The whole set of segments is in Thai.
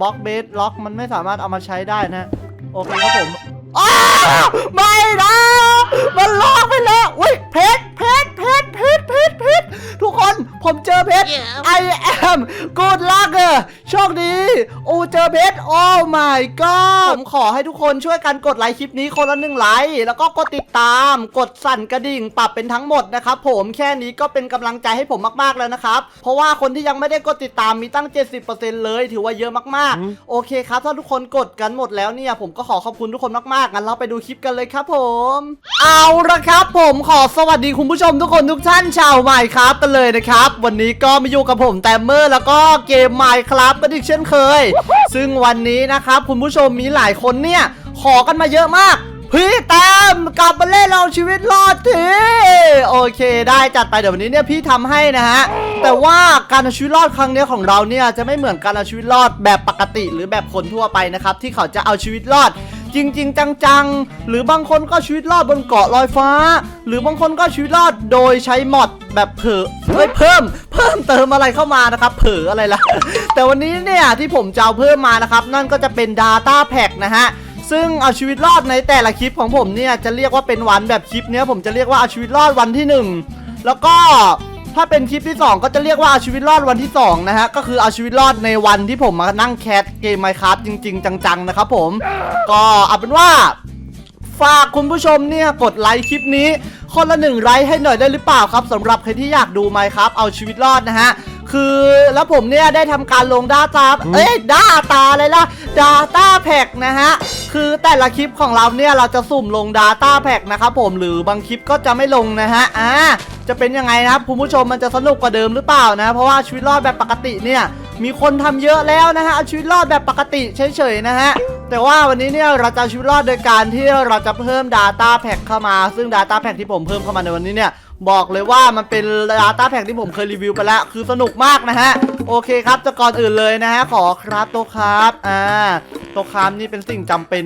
บล็อกเบสล็อกมันไม่สามารถเอามาใช้ได้นะ โอเคครับผมอ้าไม่นะ มันล็อกไปแล้วอุ้ยเพชรเพชรเพชรเพชรเพชรเพชรทุกคน ผมเจอเพชร I am good luck เออโชคดี โอ้เจอเพชร oh my god ผมขอให้ทุกคนช่วยกันกดไลค์คลิปนี้คนละหนึ่งไลค์แล้วก็กดติดตาม กดสั่นกระดิ่งปรับเป็นทั้งหมดนะครับผมแค่นี้ก็เป็นกำลังใจให้ผมมากๆแล้วนะครับ เพราะว่าคนที่ยังไม่ได้กดติดตามมีตั้ง 70%เลยถือว่าเยอะมากๆ โอเคครับ ถ้าทุกคนกดกันหมดแล้วเนี่ย ผมก็ขอขอบคุณทุกคนมากๆงั้นเราไปดูคลิปกันเลยครับผม เอาละครับ ผมขอสวัสดีคุณผู้ชมทุกคนทุกท่านชาวใหม่ครับกันเลยนะครับวันนี้ก็มาอยู่กับผมแตมเมอร์แล้วก็เกมไมค์ครับกันอีกเช่นเคย ซึ่งวันนี้นะครับคุณผู้ชมมีหลายคนเนี่ย ขอกันมาเยอะมาก พี่แตมกลับมาเล่นเราชีวิตรอดทีโอเค ได้จัดไปเดี๋ยววันนี้เนี่ยพี่ทำให้นะฮะแต่ว่าการเอาชีวิตรอดครั้งนี้ของเราเนี่ยจะไม่เหมือนการเอาชีวิตรอดแบบปกติ หรือแบบคนทั่วไปนะครับที่เขาจะเอาชีวิตรอด จริง ๆ จังๆ หรือบางคนก็ชีวิตรอดบนเกาะลอยฟ้า หรือบางคนก็ชีวิตรอดโดยใช้มอดแบบเผลอเฮ้ยเพิ่ม เพิ่มเติมอะไรเข้ามานะครับ เผลออะไรล่ะแต่วันนี้เนี่ยที่ผมจะเอาเพิ่มมานะครับ นั่นก็จะเป็น Data Pack นะฮะซึ่งเอาชีวิตรอดในแต่ละคลิปของผมเนี่ยจะเรียกว่าเป็นวันแบบคลิปเนี้ยผมจะเรียกว่าเอาชีวิตรอดวันที่หนึ่งแล้วก็ ถ้าเป็นคลิปที่ 2 ก็จะเรียกว่าเอาชีวิตรอดวันที่ 2 นะฮะ ก็คือเอาชีวิตรอดในวันที่ผมมานั่งแคสเกมไมค์ครับจริง ๆ จังๆ นะครับผม ก็เอาเป็นว่า ฝากคุณผู้ชมเนี่ยกดไลค์คลิปนี้ คนละหนึ่งไลค์ให้หน่อยได้หรือเปล่าครับสำหรับใครที่อยากดูไหมครับเอาชีวิตรอดนะฮะ คือแล้วผมเนี่ยได้ทำการลง Data เอ้ย Data อะไรล่ะ Data Pack นะฮะ คือแต่ละคลิปของเราเนี่ยเราจะสุ่มลง Data Pack นะครับผมหรือบางคลิปก็จะไม่ลงนะฮะอ่าจะเป็นยังไงนะครับคุณผู้ชมมันจะสนุกกว่าเดิมหรือเปล่านะ เพราะว่าชีวิตรอดแบบปกติเนี่ยมีคนทำเยอะแล้วนะฮะเอาชีวิตรอดแบบปกติเฉยๆนะฮะแต่ว่าวันนี้เนี่ยเราจะเอาชีวิตรอดโดยการที่เราจะเพิ่ม Data Pack เข้ามา ซึ่ง Data Pack ที่ผมเพิ่มเข้ามาในวันนี้เนี่ย บอกเลยว่ามันเป็น Data Pack ที่ผมเคยรีวิวไปแล้ว คือสนุกมากนะฮะ โอเคครับแต่ก่อนอื่นเลยนะฮะ ขอครับโตะครับอ่าโตครับนี่เป็นสิ่งจำเป็น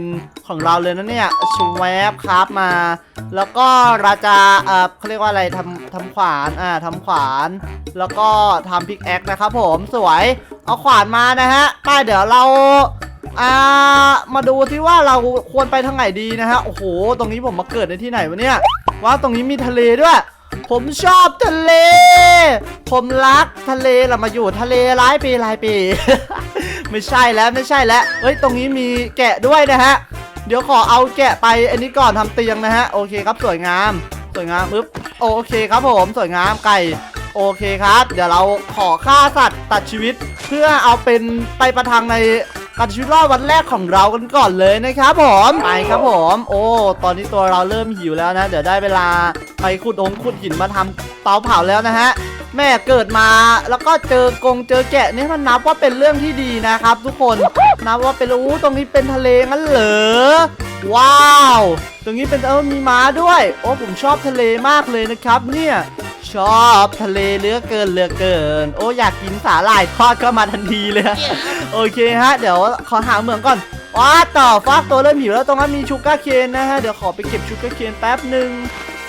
ของเราเลยนะเนี่ยชวบครับมา แล้วก็เราจะเอ่อเขาเรียกว่าอะไรทำทำขวานอ่าทำขวาน แล้วก็ทำพิกแอคนะครับผมสวยเอาขวานมานะฮะไปเดี๋ยวเราอ่ามาดูที่ว่าเราควรไปทางไหนดีนะฮะ โอ้โห ตรงนี้ผมมาเกิดในที่ไหนวะเนี่ยว่าตรงนี้มีทะเลด้วย ผมชอบทะเล ผมรักทะเลเรามาอยู่ทะเลร้ายปีหลายปี ไม่ใช่แล้วไม่ใช่แล้วเฮ้ยตรงนี้มีแกะด้วยนะฮะ เดี๋ยวขอเอาแกะไปอันนี้ก่อนทำเตียงนะฮะโอเคครับสวยงาม สวยงามปึ๊บโอเคครับผมสวยงามไก่โอเคครับ เดี๋ยวเราขอฆ่าสัตว์ตัดชีวิต เพื่อเอาเป็นไปประทังใน การชีวิตรอดวันแรกของเรากันก่อนเลยนะครับผมไปครับผม โอ้ ตอนนี้ตัวเราเริ่มหิวแล้วนะ เดี๋ยวได้เวลาไปขุดองขุดหินมาทำเตาเผาแล้วนะฮะ แม่เกิดมาแล้วก็เจอกงเจอแกะเนี่ยมันนับว่าเป็นเรื่องที่ดีนะครับ ทุกคนนับว่าเป็นอู้ตรงนี้เป็นทะเลงั้นเหรอว้าว ตรงนี้เป็นเออมีม้าด้วย โอ้ผมชอบทะเลมากเลยนะครับเนี่ยชอบทะเลเหลือเกินเหลือเกิน โอ้อยากกินสาหร่ายทอดก็มาทันทีเลย โอเคฮะ เดี๋ยวขอหาเหมืองก่อนว้าต่อฟากตัวเริ่มหิวแล้วตรงนั้นมีชูการ์เคนนะฮะ เดี๋ยวขอไปเก็บชูการ์เคนแป๊บหนึ่ง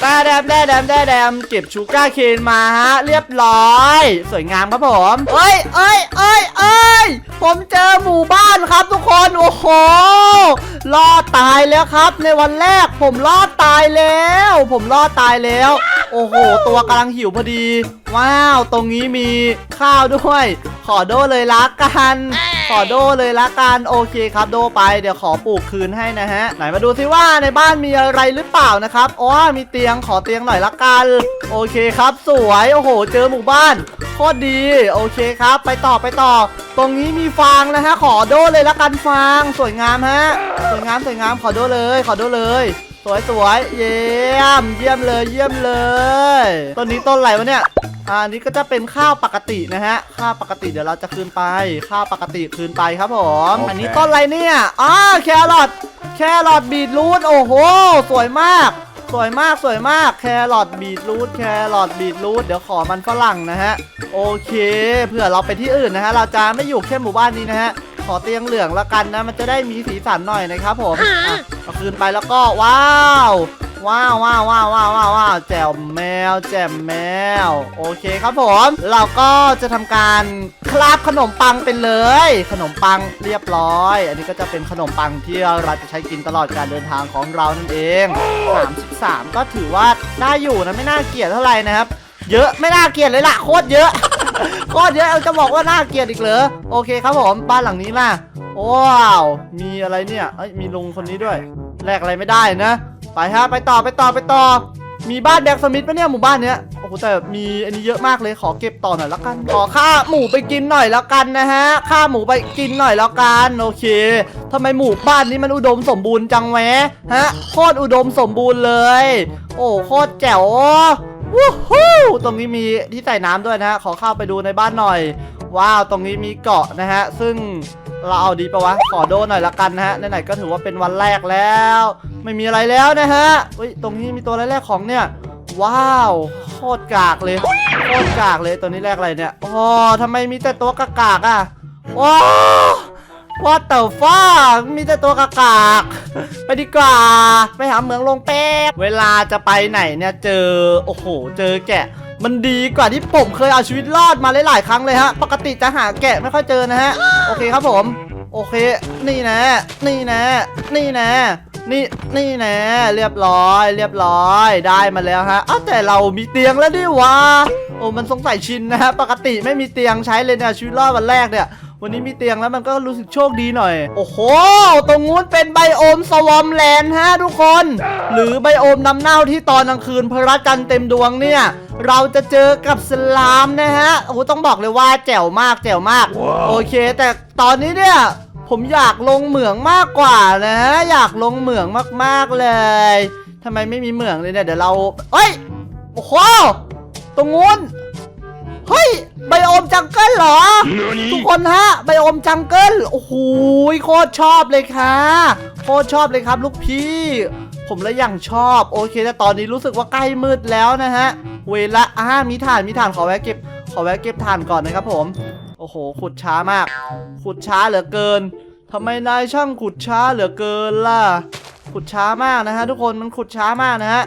แป๊ดแดมแดมแดมแดมแดมเก็บชูการ์เคนมาฮะเรียบร้อย สวยงามครับผมเอ้ยเอ้ยเอ้ยเอ้ยผมเจอหมู่บ้านครับทุกคนโอ้โหรอดตายแล้วครับ ในวันแรกผมรอดตายแล้ว ผมรอดตายแล้ว โอ้โห ตัวกำลังหิวพอดี ว้าว ตรงนี้มีข้าวด้วย ขอโดเลยละกันขอโดเลยละกันโอเคครับโดไปเดี๋ยวขอปลูกคืนให้นะฮะ ไหนมาดูซิว่าในบ้านมีอะไรหรือเปล่านะครับอ๋อมีเตียงขอเตียงหน่อยละกัน โอเคครับ สวยโอ้โห เจอหมู่บ้านโคตรดีโอเคครับ ไปต่อไปต่อ ตรงนี้มีฟางนะฮะ ขอโดเลยละกันฟาง สวยงามฮะสวยงามสวยงามขอโดเลย ขอโดเลย สวยสวยเยี่ยมเยี่ยมเลยเยี่ยมเลยต้นนี้ต้นอะไรวะเนี่ยอ่าอันนี้ก็จะเป็นข้าวปกตินะฮะ ข้าวปกติเดี๋ยวเราจะคืนไป ข้าวปกติคืนไปครับผมโอเคอันนี้ต้นอะไรเนี่ยอ่าแครอทแครอทบีทรูทโอ้โห สวยมาก สวยมากสวยมากแครอทบีทรูทแครอทบีทรูทเดี๋ยวขอมันฝรั่งนะฮะ โอเค เผื่อเราไปที่อื่นนะฮะ เราจะไม่อยู่แค่หมู่บ้านนี้นะฮะข อเตียงเหลืองละกันนะ มันจะได้มีสีสันหน่อยนะครับผมอะเอาคืนไปแล้วก็ว้าวว้าวว้าวว้าวว้าวว้าวว้าวแจ่วแมวแจ่มแมว โอเคครับผม เราก็จะทำการคราบขนมปังไปเลย ขนมปังเรียบร้อย อันนี้ก็จะเป็นขนมปังที่เราจะใช้กินตลอดการเดินทางของเรานั่นเอง 33 ก็ถือว่าได้อยู่นะไม่น่าเกลียดเท่าไหร่นะครับ เยอะไม่น่าเกลียดเลยล่ะโคตรเยอะ โคตรเยอะเอาจะบอกว่าน่าเกลียดอีกเหรอโอเคครับผมบ้านหลังนี้ล่ะว้าวมีอะไรเนี่ยเอ้ยมีลุงคนนี้ด้วยแลกอะไรไม่ได้นะไปฮะไปต่อไปต่อไปต่อ มีบ้านแบ็กสมิธปะเนี่ยหมู่บ้านเนี้ยโอ้โหแต่มีอันนี้เยอะมากเลยขอเก็บต่อหน่อยละกันขอค่าหมูไปกินหน่อยแล้วกันนะฮะค่าหมูไปกินหน่อยแล้วกันโอเคทำไมหมู่บ้านนี้มันอุดมสมบูรณ์จังแวะฮะโคตรอุดมสมบูรณ์เลย โอ้โคตรแจ๋ว วู้ฮู้ตรงนี้มีที่ใส่น้ำด้วยนะฮะ ขอเข้าไปดูในบ้านหน่อย ว้าว ตรงนี้มีเกาะนะฮะ ซึ่งเราเอาดีปะวะ ขอโดนหน่อยละกันนะฮะ ไหนๆก็ถือว่าเป็นวันแรกแล้ว ไม่มีอะไรแล้วนะฮะเฮ้ย ตรงนี้มีตัวแรกของเนี่ย ว้าว โคตรกากเลย โคตรกากเลย ตัวนี้แรกอะไรเนี่ย อ๋อทำไมมีแต่ตัวกากากๆอะว้าว ว่าแต่ฟ้ามีแต่ตัวกากากไปดีกว่า ไปหาเหมืองลงแป๊บ เวลาจะไปไหนเนี่ยเจอ โอ้โห เจอแกะ มันดีกว่าที่ผมเคยเอาชีวิตรอดมาหลาย ๆ ครั้งเลยฮะ ปกติจะหาแกะไม่ค่อยเจอนะฮะ โอเคครับผม โอเค นี่นะ นี่นะ นี่นะนี่นี่นะเรียบร้อย เรียบร้อยได้มาแล้วฮะอ้าวแต่เรามีเตียงแล้วดิวะโอ้มันสงสัยชินนะฮะปกติไม่มีเตียงใช้เลยเนี่ยชีวิตรอดวันแรกเนี่ย วันนี้มีเตียงแล้วมันก็รู้สึกโชคดีหน่อย โอ้โห ตรงนู้นเป็นไบโอมสวอมแลนด์ฮะทุกคน หรือไบโอมน้ำเน่าที่ตอนกลางคืนพระจันทร์เต็มดวงเนี่ย เราจะเจอกับสลามนะฮะ โอ้โหต้องบอกเลยว่าแจ๋วมากแจ๋วมาก โอเค แต่ตอนนี้เนี่ยผมอยากลงเหมืองมากกว่านะ อยากลงเหมืองมากๆเลยทำไมไม่มีเหมืองเลยเนี่ยเดี๋ยวเราเอ้ย โอ้โห ตรงนู้น เฮ้ยไบโอมจังเกิลเหรอ ทุกคนฮะไบโอมจังเกิลโอ้โหโคตรชอบเลยค่ะโคตรชอบเลยครับ ลูกพี่ ผมเลยอย่างชอบ โอเคแต่ตอนนี้รู้สึกว่าใกล้มืดแล้วนะฮะ เวลาอ่ามีถ่านมีถ่านขอแวะเก็บ ขอแวะเก็บถ่านก่อนนะครับ ผม โอ้โห ขุดช้ามาก ขุดช้าเหลือเกินทำไมนายช่างขุดช้าเหลือเกินล่ะ ขุดช้ามากนะฮะ ทุกคนมันขุดช้ามากนะฮะ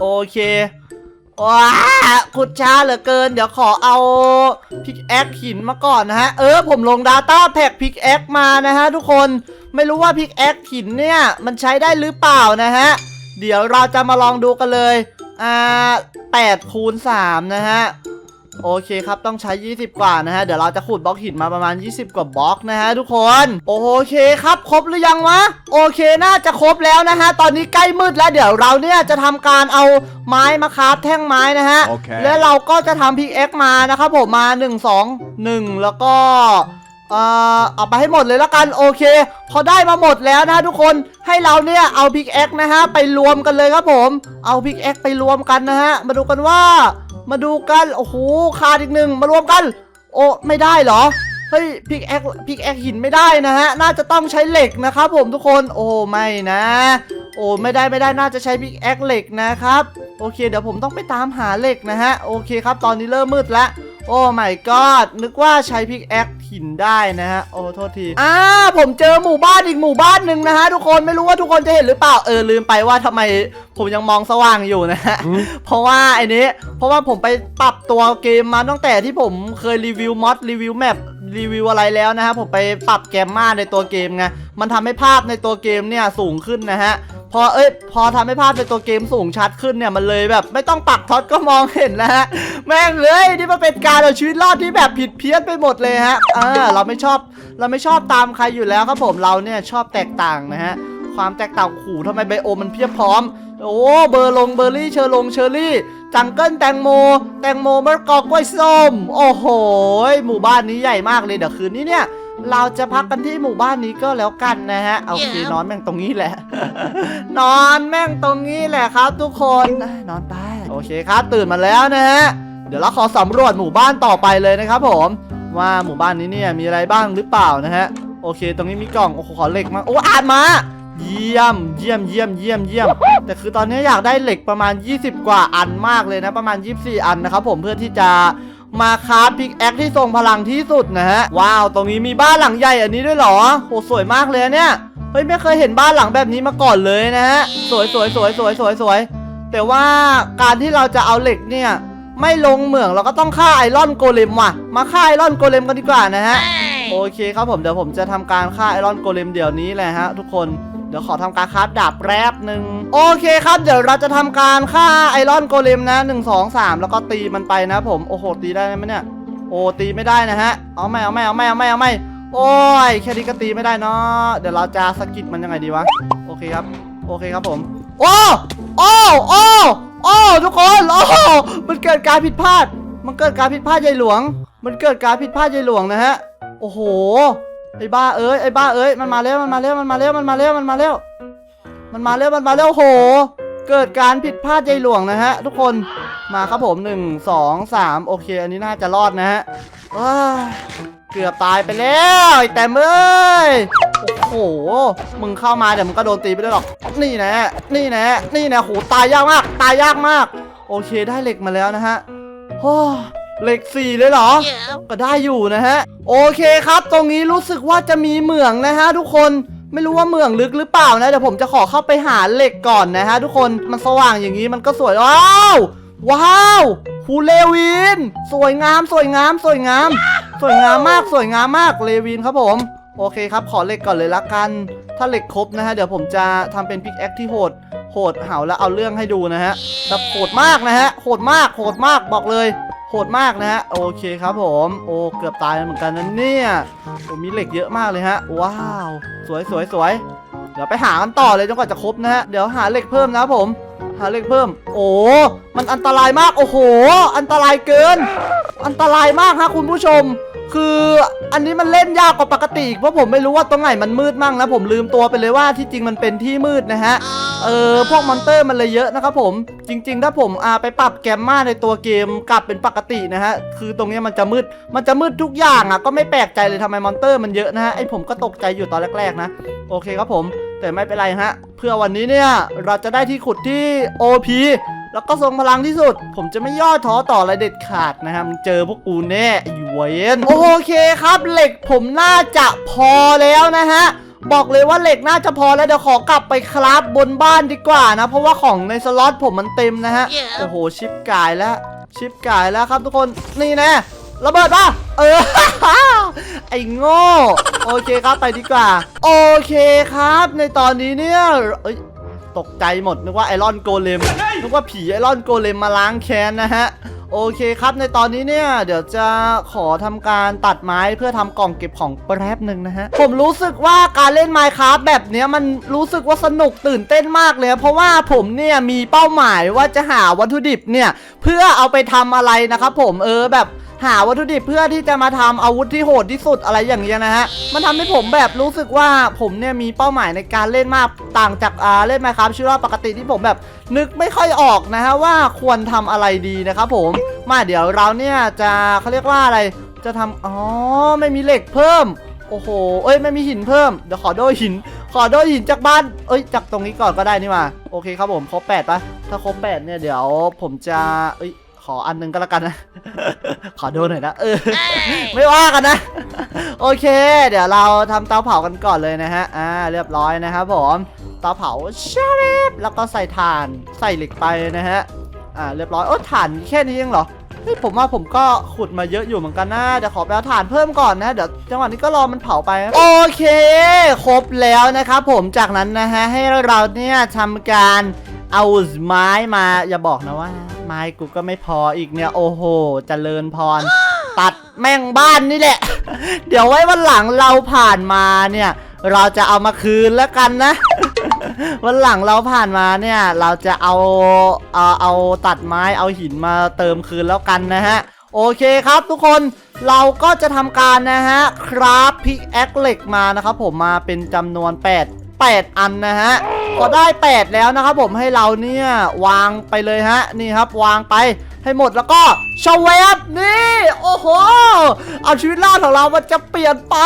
โอเค ว้าขุดช้าเหลือเกิน เดี๋ยวขอเอาพิกแอคหินมาก่อนนะฮะ เออ ผมลง Data แพ็กพิกแอคมานะฮะทุกคนไม่รู้ว่าพิกแอคหินเนี่ย มันใช้ได้หรือเปล่านะฮะ เดี๋ยวเราจะมาลองดูกันเลย อ่า8คูณ3นะฮะ โอเคครับต้องใช้ 20 กว่านะฮะเดี๋ยวเราจะขุดบล็อกหินมาประมาณ 20 กว่าบล็อกนะฮะทุกคน โอเคครับครบหรือยังวะโอเคน่าจะครบแล้วนะฮะตอนนี้ใกล้มืดแล้วเดี๋ยวเราเนี่ยจะทำการเอาไม้มาคราฟแท่งไม้นะฮะโอเคแล้วเราก็จะทำพิกแอคมานะครับผมมา 1 2 1 แล้วก็เอ่อเอาไปให้หมดเลยแล้วกันโอเค พอได้มาหมดแล้วนะทุกคนให้เราเนี่ยเอาพิกแอคนะฮะไปรวมกันเลยครับผม เอาพิกแอคไปรวมกันนะฮะมาดูกันว่า มาดูกัน โอ้โหขาดอีกหนึ่งมารวมกัน โอ้ไม่ได้เหรอ เฮ้ยพิกแอคพิกแอคหินไม่ได้นะฮะ น่าจะต้องใช้เหล็กนะครับผมทุกคน โอ้ไม่นะ โอ้ไม่ได้ไม่ได้น่าจะใช้พิกแอคเหล็กนะครับ โอเค เดี๋ยวผมต้องไปตามหาเหล็กนะฮะ โอเคครับ ตอนนี้เริ่มมืดแล้วโอ้ my god นึกว่าใช้พิกแอค หินได้นะฮะ โอ้โทษที อ่า ผมเจอหมู่บ้านอีกหมู่บ้านหนึ่งนะฮะทุกคนไม่รู้ว่าทุกคนจะเห็นหรือเปล่า เออลืมไปว่าทำไมผมยังมองสว่างอยู่นะฮะ เพราะว่าไอ้นี้ เพราะว่าผมไปปรับตัวเกมมาตั้งแต่ที่ผมเคยรีวิวมอดรีวิวแมปรีวิวอะไรแล้วนะฮะผมไปปรับแกมมาในตัวเกมไง มันทำให้ภาพในตัวเกมเนี่ยสูงขึ้นนะฮะพ อเอ้ยพอทำให้ภาพในตัวเกมสูงชัดขึ้นเนี่ยมันเลยแบบ ไม่ต้องปักท็อตก็มองเห็นแล้วฮะแม่งเลยนี่มันเป็นการเอาชีวิตรอดที่แบบผิดเพี้ยนไปหมดเลยฮะอ่าเราไม่ชอบเราไม่ชอบตามใครอยู่แล้วครับผมเราเนี่ยชอบแตกต่างนะฮะความแตกต่างขู่ทำไมไบโอมันเพียบพร้อม โอ้เบอร์ลงเบอร์รี่เชอร์ลงเชอร์รี่ จังเกิลแตงโม แตงโมมะละกอกล้วยส้ม โอ้โห หมู่บ้านนี้ใหญ่มากเลยเดี๋ยวคืนนี้เนี่ย เราจะพักกันที่หมู่บ้านนี้ก็แล้วกันนะฮะโอเคนอนแม่งตรงนี้แหละ นอนแม่งตรงนี้แหละครับ ทุกคนอะนอนไป โอเคครับ ตื่นมาแล้วนะฮะ เดี๋ยวเราขอสำรวจหมู่บ้านต่อไปเลยนะครับผม ว่าหมู่บ้านนี้เนี่ยมีอะไรบ้างหรือเปล่านะฮะ โอเค ตรงนี้มีกล่อง โอ้โหขอเหล็กมา โอ้อ่านมา เยี่ยม เยี่ยม เยี่ยม เยี่ยม เยี่ยม แต่คือตอนนี้อยากได้เหล็กประมาณ 20 กว่าอันมากเลยนะ ประมาณ 24 อันนะครับผม เพื่อที่จะ มาคราฟพิกแอคที่ทรงพลังที่สุดนะฮะ ว้าว ตรงนี้มีบ้านหลังใหญ่อันนี้ด้วยเหรอโหสวยมากเลยอะเนี่ยฮ้ยไม่เคยเห็นบ้านหลังแบบนี้มาก่อนเลยนะฮะ สวยสวยสวยสวยสวยสวย แต่ว่าการที่เราจะเอาเหล็กเนี่ย ไม่ลงเหมืองเราก็ต้องฆ่าไอรอนโกเลมว่ะ มาฆ่าไอรอนโกเลมกันดีกว่านะฮะ โอเคครับผมเดี๋ยวผมจะทำการฆ่าไอรอนโกเลมเดี๋ยวนี้แหละฮะทุกคน เดี๋ยวขอทำการคราฟดาบแป๊บหนึ่งโอเคครับเดี๋ยวเราจะทำการฆ่าไอรอนโกเลมนะหนึ่งสองสามแล้วก็ตีมันไปนะผมโอ้โหตีได้ไหมเนี่ยโอ้ตีไม่ได้นะฮะเอาไม่เอาไม่เอาไม่เอาไม่เอาไม่โอ้ยแค่นี้ก็ตีไม่ได้เนาะเดี๋ยวเราจะสกิดมันยังไงดีวะโอเคครับโอเคครับผมโอ้โอ้โอ้โอ้ทุกคนโอ้มันเกิดการผิดพลาด มันเกิดการผิดพลาดใหญ่หลวง มันเกิดการผิดพลาดใหญ่หลวงนะฮะโอ้โห ไอ้บ้าเอ้ยไอ้บ้าเอ้ยมันมาแล้วมันมาแล้วมันมาแล้วมันมาแล้วมันมาแล้ว มันมาแล้วมันมาแล้วโห เกิดการผิดพลาดใหญ่หลวงนะฮะ ทุกคนมาครับผมหนึ่งสองสามโอเค อันนี้น่าจะรอดนะฮะว้าเกือบตายไปแล้วไอ้แต้มเอ้ยโอ้โห มึงเข้ามาเดี๋ยวมึงก็โดนตีไปด้วยหรอก นี่นะนี่นะนี่นะโหตายยากมาก ตายยากมาก โอเคได้เหล็กมาแล้วนะฮะโอ้ เหล็กสี่เลยเหรอ ก็ได้อยู่นะฮะ โอเคครับ ตรงนี้รู้สึกว่าจะมีเหมืองนะฮะทุกคนไม่รู้ว่าเหมืองลึกหรือเปล่านะเดี๋ยวผมจะขอเข้าไปหาเหล็กก่อนนะฮะทุกคนมันสว่างอย่างนี้มันก็สวยว้าวว้าวฮูเลวิน สวยงามสวยงามสวยงาม สวยงามมากสวยงามมากเลวินครับผม โอเคครับขอเหล็กก่อนเลยละกัน ถ้าเหล็กครบนะฮะเดี๋ยวผมจะทำเป็นพิกแอคที่โหดโหดเห่าแล้วเอาเรื่องให้ดูนะฮะแบบโหดมากนะฮะโหดมากโหดมากบอกเลย โหดมากนะฮะโอเคครับผมโอ้เกือบตายเหมือนกันนะเนี่ยโอ้มีเหล็กเยอะมากเลยฮะว้าว สวยสวยสวยเดี๋ยวไปหากันต่อเลยจนกว่าจะครบนะฮะเดี๋ยวหาเหล็กเพิ่มนะผม หาเหล็กเพิ่ม โอ้มันอันตรายมากโอ้โห อันตรายเกิน อันตรายมากฮะคุณผู้ชม คืออันนี้มันเล่นยากกว่าปกติอีกเพราะผมไม่รู้ว่าตรงไหนมันมืดมั่งนะผมลืมตัวไปเลยว่าที่จริงมันเป็นที่มืดนะฮะเออพวกมอนเตอร์มันเลยเยอะนะครับผมจริง ๆ ถ้าผมอาไปปรับแกมมาในตัวเกมกลับเป็นปกตินะฮะคือตรงนี้มันจะมืดมันจะมืดทุกอย่างอะก็ไม่แปลกใจเลยทำไมมอนเตอร์มันเยอะนะฮะไอผมก็ตกใจอยู่ตอนแรกๆนะ โอเคครับผม แต่ไม่เป็นไรฮะ เพื่อวันนี้เนี่ยเราจะได้ที่ขุดที่ OP แล้วก็ทรงพลังที่สุด ผมจะไม่ย่อท้อต่ออะไรเด็ดขาดนะครับมึงเจอพวกกูแน่ไอ้เวนโอเคครับ เหล็กผมน่าจะพอแล้วนะฮะบอกเลยว่าเหล็กน่าจะพอแล้วเดี๋ยวขอกลับไปคราฟบนบ้านดีกว่านะ เพราะว่าของในสล็อตผมมันเต็มนะฮะโอ้โหชิปกายแล้วชิปกายแล้วครับทุกคนนี่แน่ระเบิดป่ะเออ ไอ้โง่โอเคครับไปดีกว่า โอเคครับ ในตอนนี้เนี่ยเอ้ยตกใจหมดนึกว่าไอรอนโกเลม นึกว่าผีไอรอนโกเลมมาล้างแค้นนะฮะโอเคครับในตอนนี้เนี่ย เดี๋ยวจะขอทำการตัดไม้เพื่อทำกล่องเก็บของแป๊บหนึ่งนะฮะ ผมรู้สึกว่าการเล่นไมค้าแบบเนี้ยมันรู้สึกว่าสนุกตื่นเต้นมากเลย เพราะว่าผมเนี่ยมีเป้าหมายว่าจะหาวัตถุดิบเนี่ย เพื่อเอาไปทำอะไรนะครับผมเออแบบหาวัตถุดิบเพื่อที่จะมาทำอาวุธที่โหดที่สุดอะไรอย่างเงี้ยนะฮะ มันทำให้ผมแบบรู้สึกว่าผมเนี่ยมีเป้าหมายในการเล่นมากต่างจากอ่าเล่นไหมครับชื่อว่าปกติที่ผมแบบนึกไม่ค่อยออกนะฮะว่าควรทำอะไรดีนะครับผม มาเดี๋ยวเราเนี่ยจะเขาเรียกว่าอะไร จะทำอ๋อไม่มีเหล็กเพิ่ม โอ้โห เอ้ยไม่มีหินเพิ่ม เดี๋ยวขอโดยหิน ขอโดยหินจากบ้าน เอ้ยจากตรงนี้ก่อนก็ได้นี่มา โอเคครับผมครบแปดปะถ้าครบแปดเนี่ยเดี๋ยวผมจะ เอ้ย ขออันหนึงก็แล้วกันนะ ขอโดนหน่อยนะ เออ ไม่ว่ากันนะ โอเค เดี๋ยวเราทำเตาเผากันก่อนเลยนะฮะ อ่า เรียบร้อยนะครับผม เตาเผาชาเบแล้วก็ใส่ถ่าน ใส่เหล็กไปนะฮะ อ่า เรียบร้อย โอ้ถ่านแค่นี้เองเหรอเฮ้ยผมว่าผมก็ขุดมาเยอะอยู่เหมือนกันนะเดี๋ยวขอไปเอาถ่านเพิ่มก่อนนะเดี๋ยวจังหวะนี้ก็รอมันเผาไป โอเค ครบแล้วนะครับผมจากนั้นนะฮะให้เราเนี่ยทำการเอาไม้มาอย่าบอกนะว่า ไม้กูก็ไม่พออีกเนี่ยโอ้โหเจริญพร ตัดแม่งบ้านนี่แหละ เดี๋ยวไว้วันหลังเราผ่านมาเนี่ย เราจะเอามาคืนแล้วกันนะ วันหลังเราผ่านมาเนี่ย เราจะเอาเอาเอาตัดไม้เอาหินมาเติมคืนแล้วกันนะฮะโอเคครับทุกคนเราก็จะทำการนะฮะ คราฟพิกแอคเหล็กมานะครับผมมาเป็นจำนวน 8 8 อันนะฮะพอได้ 8 แล้วนะครับผมให้เราเนี่ยวางไปเลยฮะนี่ครับวางไปให้หมดแล้วก็ชเวฟนี่โอ้โหเอาชีวิตรอดของเรามันจะเปลี่ยนไป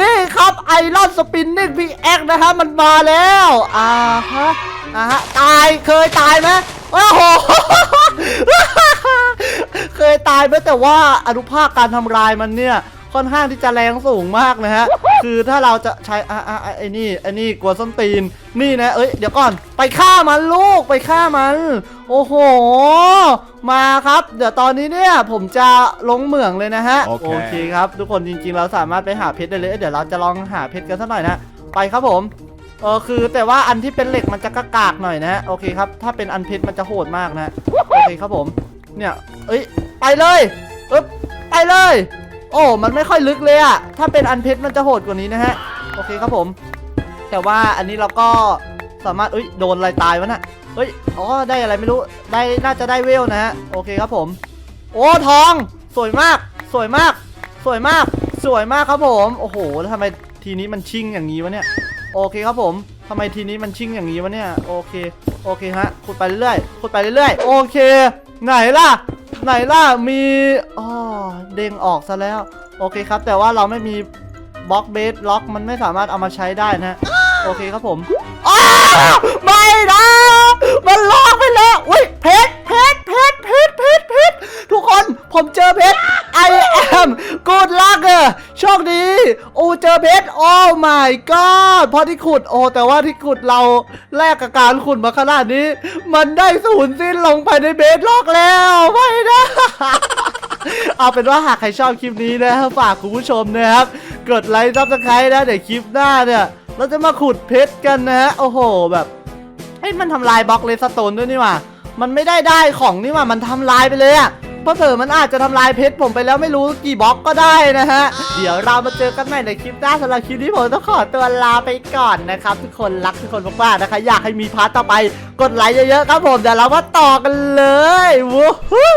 นี่ครับไอรอนสปินนิ่งพิกแอคนะฮะมันมาแล้วอ่าฮะอ่าฮะตายเคยตายไหมโอ้โหเคยตายไหมแต่ว่าอนุภาคการทำลายมันเนี่ย ค่อนข้างที่จะแรงสูงมากนะฮะ คือถ้าเราจะใช้อะอะอะไอ้นี่ไอ้นี่กลัวส้นตีน นี่นะ เอ้ย เดี๋ยวก่อน ไปฆ่ามันลูก ไปฆ่ามัน โอ้โห มาครับ เดี๋ยวตอนนี้เนี่ยผมจะลงเหมืองเลยนะฮะ โอเคเคครับ ทุกคนจริงๆ เราสามารถไปหาเพชรได้เลยเอ้ยเดี๋ยวเราจะลองหาเพชรกันสักหน่อยนะ ไปครับผม เออคือแต่ว่าอันที่เป็นเหล็กมันจะกากากๆหน่อยนะโอเคครับ ถ้าเป็นอันเพชรมันจะโหดมากนะ โอเคครับผม เนี่ย เอ้ย ไปเลยเอ๊บไปเลย โอ้ มันไม่ค่อยลึกเลยอะถ้าเป็นอันเพชรมันจะโหดกว่านี้นะฮะ โอเคครับผม แต่ว่าอันนี้เราก็สามารถเอ้ย โดนอะไรตายวะน่ะเอ้ย อ๋อ ได้อะไรไม่รู้ ได้ น่าจะได้เวลนะฮะ โอเคครับผม โอ้ ทอง สวยมาก สวยมาก สวยมาก สวยมากครับผม โอ้โห แล้วทำไมทีนี้มันชิ่งอย่างนี้วะเนี่ย โอเคครับผมทำไมทีนี้มันชิ่งอย่างนี้วะเนี่ย โอเค โอเคฮะ ขุดไปเรื่อยๆ ขุดไปเรื่อยๆ โอเค ไหนล่ะ ไหนล่ะมีอ๋อเด้งออกซะแล้ว โอเคครับ แต่ว่าเราไม่มีบล็อกเบสล็อกมันไม่สามารถเอามาใช้ได้นะ โอเคครับผมอ้าไม่นะมันล็อกไปแล้วอุ้ยเพชรเพชรเพชรเพชรเพชรเพชรทุกคนผมเจอเพชร I am good luck อะโชคดี โอ้เจอเพชรโอ้ my god พราะที่ขุดโอ้แต่ว่าที่ขุดเราแลกกับการขุดมาขนาดนี้ มันได้ศูนย์สิ้นลงภายในเบสล็อกแล้วไม่นะ เอาเป็นว่าหากใครชอบคลิปนี้นะครับฝากคุณผู้ชมนะครับ กดไลค์ซับสไครต์นะเดี๋ยวคลิปหน้าเนี่ย เราจะมาขุดเพชรกันนะฮะโอ้โหแบบเฮ้ยมันทำลายบล็อกเลสโตนด้วยนี่หว่ามันไม่ได้ได้ของนี่หว่ามันทำลายไปเลยอะ เพราะเผอมันอาจจะทำลายเพชรผมไปแล้วไม่รู้กี่บล็อกก็ได้นะฮะ เดี๋ยวเรามาเจอกันใหม่ในคลิปหน้าสำหรับคลิปนี้ผมต้องขอตัวลาไปก่อนนะครับ ทุกคนรักทุกคนมากๆนะคะ อยากให้มีพาร์ทต่อไปกดไลค์เยอะๆครับผมเดี๋ยวเรามาต่อกันเลยวู้ฮู้